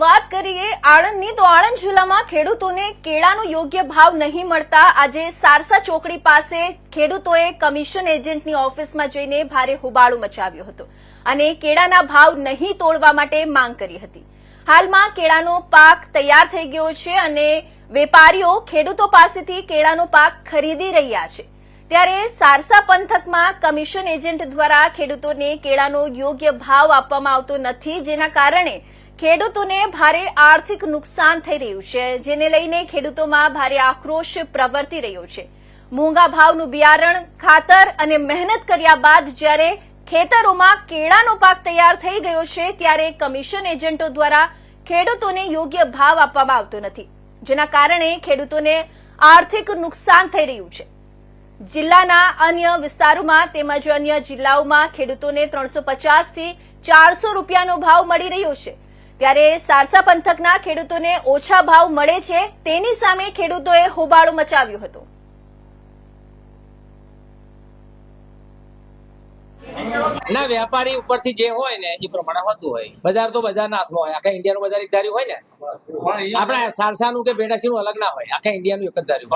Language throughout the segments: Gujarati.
વાત કરીએ આણંદની, તો આણંદ જિલ્લામાં ખેડૂતોને કેળાનો યોગ્ય ભાવ નહીં મળતા. આજે સારસા ચોકડી પાસે ખેડૂતોએ કમિશન એજન્ટની ઓફિસમાં જઈને ભારે હોબાળો મચાવ્યો હતો અને કેળાના ભાવ નહીં તોડવા માટે માંગ કરી હતી. હાલમાં કેળાનો પાક તૈયાર થઈ ગયો છે અને વેપારીઓ ખેડૂતો પાસેથી કેળાનો પાક ખરીદી રહ્યા છે. ત્યારે સારસા પંથકમાં કમિશન એજન્ટ દ્વારા ખેડૂતોને કેળાનો યોગ્ય ભાવ આપવામાં આવતો નથી. જેના કારણે ખેડૂતોને ભારે આર્થિક નુકસાન થઈ રહ્યું છે, જેને લઈને ખેડૂતોમાં ભારે આક્રોશ પ્રવર્તી રહ્યો છે. મોંઘા ભાવનું બિયારણ, ખાતર અને મહેનત કર્યા બાદ જ્યારે ખેતરોમાં કેળાનો પાક તૈયાર થઈ ગયો છે, ત્યારે કમિશન એજન્ટો દ્વારા ખેડૂતોને યોગ્ય ભાવ આપવામાં આવતો નથી, જેના કારણે ખેડૂતોને આર્થિક નુકસાન થઈ રહ્યું છે. જિલ્લાના અન્ય વિસ્તારોમાં તેમજ અન્ય જિલ્લાઓમાં ખેડૂતોને ત્રણસો થી ચારસો રૂપિયાનો ભાવ મળી રહ્યો છે ત્યારે સારસા પંથકના ખેડૂતોને ઓછા ભાવ મળે છે તેની સામે ખેડૂતોએ હોબાળો મચાવ્યો હતો. ના વેપારી ઉપરથી જે હોય ને એ પ્રમાણે હોતું હોય. બજાર તો બજાર ના હોય. આખા ઇન્ડિયાનું બજાર એક ધાર્યું હોય ને? આપણા સારસાનું કે બેડાસીનું અલગ ના હોય. આખા ઇન્ડિયાનું એક જ ધાર્યું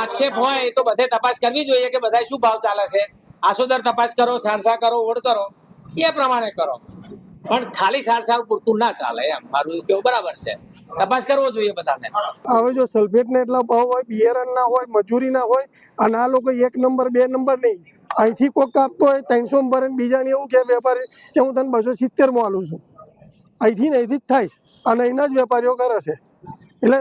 આક્ષેપ હોય એ તો બધે તપાસ કરવી જોઈએ કે બધા શું ભાવ ચાલે છે. આસોદર તપાસ કરો સારસા કરો ઓડ કરો. એ પ્રમાણે કરો. પણ ખાલી સાર સાવ પૂરતું ના ચાલે એમ. મારું કેવું બરાબર છે. તપાસ કરવો જોઈએ બધાને. હવે જો સલ્ફેટના એટલા ભાવ હોય, બિયારણ ના હોય, મજૂરી ના હોય, અને આ લોકો એક નંબર, બે નંબર નહીં. અહીંથી કોક કાપતો હોય, ત્રણસો ભરે ને બીજાને એવું કે વેપારી કે હું તને બસો સિત્તેરમાં આલું છું. અહીંથી ને અહીંથી જ થાય અને અહીંના જ વેપારીઓ કરે છે. એટલે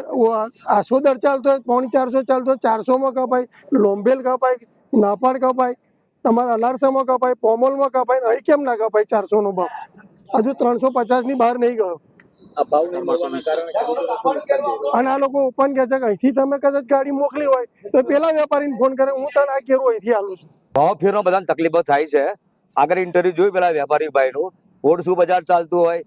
આસો દર ચાલતો હોય, પોણી ચારસો ચાલતો હોય ચારસોમાં કપાય લોંભેલ કપાય નાપાડ કપાય, તમારા અનારસામાં કપાય, પોમલમાં કપાય, અહીં કેમ ના કપાય ચારસોનો ભાવ? હજુ ત્રણસો પચાસની બહાર નહીં ગયો? અને આ લોકો ઓપન કહે છે કે અહીંથી તમે કદાચ ગાડી મોકલી હોય તો પેલા વેપારીને ફોન કરે હું તને આ કેરું અહીંથી આલું છું. ભાવ ફેરનો બધાને તકલીફો થાય છે. આગળ ઇન્ટરવ્યુ જોયું પેલા વેપારી ભાઈનું ઓડ શું બજાર ચાલતું હોય?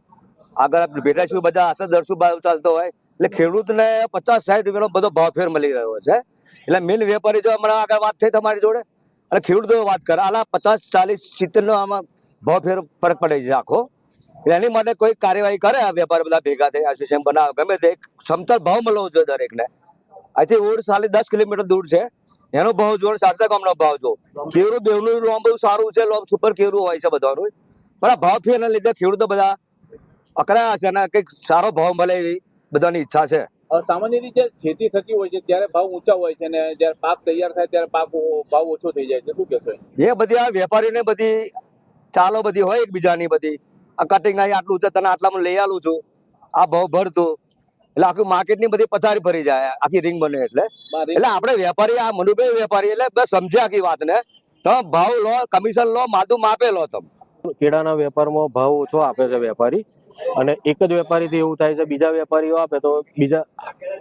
આગળ ભેટા શું બજાર આસર દર શું ભાવ ચાલતો હોય? એટલે ખેડૂતને પચાસ સાઠ રૂપિયાનો બધો ભાવ ફેર મળી રહ્યો છે. એટલે મેન વેપારી જો હમણાં આગળ વાત થઈ તમારી જોડે અને ખેડૂતો વાત કરે આલા પચાસ ચાલીસ સિત્તેર નો આમાં ભાવ ફેર ફરક પડે છે આખો. એની માટે કોઈ કાર્યવાહી કરે આ વેપારી બધા ભેગા થઈ એસોસિએશન બનાવે. ગમે તે સમતલ ભાવ મળવો જોઈએ દરેકને. આથી ઓડ સાલી દસ કિલોમીટર દૂર છે. એનો ભાવ જોડ સારસા ગામનો ભાવ જો કેરું બેવનું લોમ બહુ સારું છે લોમ સુપર કેરું હોય છે બધાનું. પણ આ ભાવ ફેરના લીધે ખેડૂતો બધા અકળાયા છે અને કંઈક સારો ભાવ મળે એવી બધાની ઈચ્છા છે. સામાન્ય રીતે ખેતી થતી હોય છે ત્યારે ભાવ ઊંચા હોય છે ને જ્યારે પાક તૈયાર થાય ત્યારે પાક ભાવ ઓછો થઈ જાય છે. શું કહેશો એ? એ બધી આ વેપારીને બધી ચાલો બધી હોય એકબીજાની બધી. આ કટિંગ અહીં આટલું છે તને આટલામાં લઈ આલું છું. આ ભાવ ભરતો એટલે આખી માર્કેટની બધી પથારી ફરી જાય આખી રિંગ બને એટલે. એટલે આપણે વેપારી આ મનુભાઈ વેપારી એટલે બસ સમજ્યા આખી વાતને. તમે ભાવ લો કમિશન લો માધું માપે લો તમે. કેળાના વેપારમાં ભાવ ઓછો આપે છે વેપારી. અને એક જ વેપારીથી એવું થાય છે બીજા વેપારીઓ આપે તો બીજા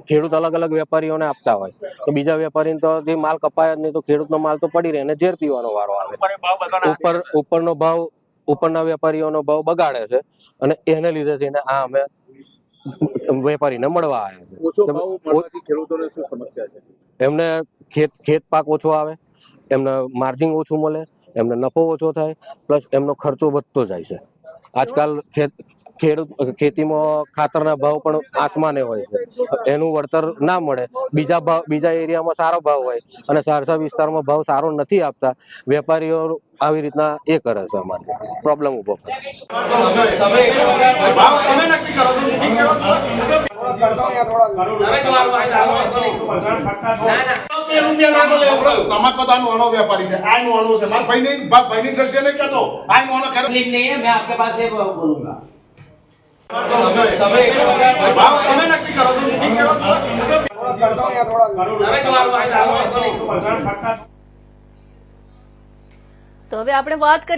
ખેડૂત અલગ અલગ વેપારીઓને આપતા હોય. તો બીજા વેપારીને તો જે માલ કપાય જ નહીં તો ખેડૂતનો માલ તો પડી રહે અને ઝેર પીવાનો વારો આવે. ઉપર ઉપરનો ભાવ ઉપરના વેપારીઓનો ભાવ બગાડે છે અને એને લીધે થઈને આ અમે વેપારીને મળવા આવ્યા છે. ખેડૂતોને શું સમસ્યા છે? એમને ખેત ખેત પાક ઓછો આવે એમને માર્જિન ઓછું મળે એમને નફો ઓછો થાય પ્લસ એમનો ખર્ચો વધતો જાય છે. આજકાલ ખેત ખેડૂત ખેતીમાં ખાતરના ભાવ પણ આસમાને હોય છે. એનું વળતર ના મળે. બીજા ભાવ બીજા એરિયામાં સારો ભાવ હોય અને સારસા વિસ્તારમાં ભાવ સારો નથી આપતા વેપારીઓ આવી રીતના એ કરે છે અમારે. પ્રોબ્લેમ ઊભો કરે તમાકુ પાસે બોલુંગા. તો હવે આપણે વાત કરીએ